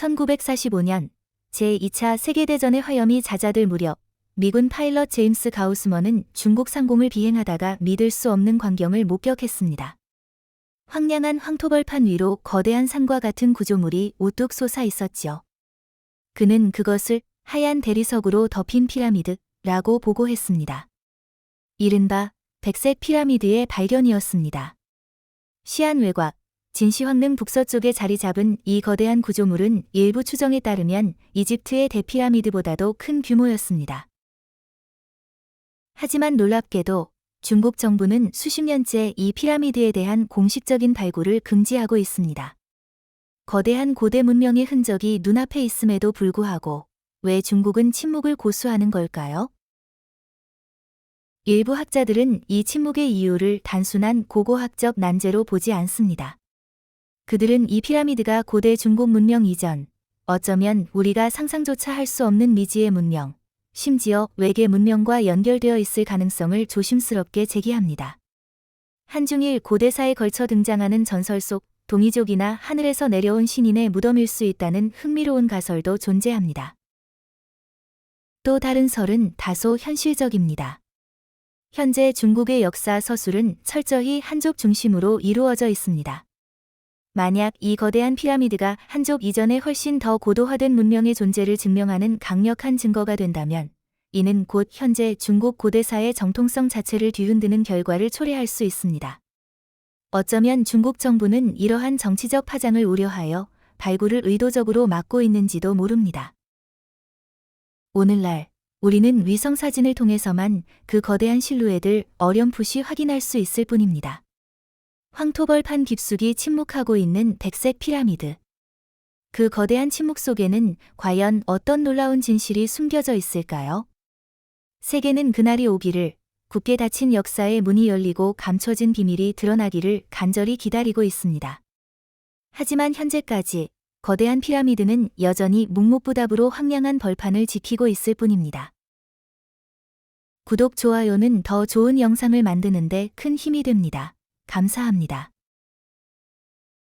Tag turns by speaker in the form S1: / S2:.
S1: 1945년 제2차 세계대전의 화염이 잦아들 무렵 미군 파일럿 제임스 가우스먼은 중국 상공을 비행하다가 믿을 수 없는 광경을 목격했습니다. 황량한 황토벌판 위로 거대한 산과 같은 구조물이 우뚝 솟아 있었지요. 그는 그것을 하얀 대리석으로 덮인 피라미드라고 보고했습니다. 이른바 백색 피라미드의 발견이었습니다. 시안 외곽, 진시황릉 북서쪽에 자리 잡은 이 거대한 구조물은 일부 추정에 따르면 이집트의 대피라미드보다도 큰 규모였습니다. 하지만 놀랍게도 중국 정부는 수십 년째 이 피라미드에 대한 공식적인 발굴을 금지하고 있습니다. 거대한 고대 문명의 흔적이 눈앞에 있음에도 불구하고 왜 중국은 침묵을 고수하는 걸까요? 일부 학자들은 이 침묵의 이유를 단순한 고고학적 난제로 보지 않습니다. 그들은 이 피라미드가 고대 중국 문명 이전, 어쩌면 우리가 상상조차 할 수 없는 미지의 문명, 심지어 외계 문명과 연결되어 있을 가능성을 조심스럽게 제기합니다. 한중일 고대사에 걸쳐 등장하는 전설 속 동이족이나 하늘에서 내려온 신인의 무덤일 수 있다는 흥미로운 가설도 존재합니다. 또 다른 설은 다소 현실적입니다. 현재 중국의 역사 서술은 철저히 한족 중심으로 이루어져 있습니다. 만약 이 거대한 피라미드가 한족 이전에 훨씬 더 고도화된 문명의 존재를 증명하는 강력한 증거가 된다면 이는 곧 현재 중국 고대사의 정통성 자체를 뒤흔드는 결과를 초래할 수 있습니다. 어쩌면 중국 정부는 이러한 정치적 파장을 우려하여 발굴을 의도적으로 막고 있는지도 모릅니다. 오늘날 우리는 위성 사진을 통해서만 그 거대한 실루엣을 어렴풋이 확인할 수 있을 뿐입니다. 황토벌판 깊숙이 침묵하고 있는 백색 피라미드. 그 거대한 침묵 속에는 과연 어떤 놀라운 진실이 숨겨져 있을까요? 세계는 그날이 오기를 굳게 닫힌 역사의 문이 열리고 감춰진 비밀이 드러나기를 간절히 기다리고 있습니다. 하지만 현재까지 거대한 피라미드는 여전히 묵묵부답으로 황량한 벌판을 지키고 있을 뿐입니다. 구독, 좋아요는 더 좋은 영상을 만드는데 큰 힘이 됩니다. 감사합니다.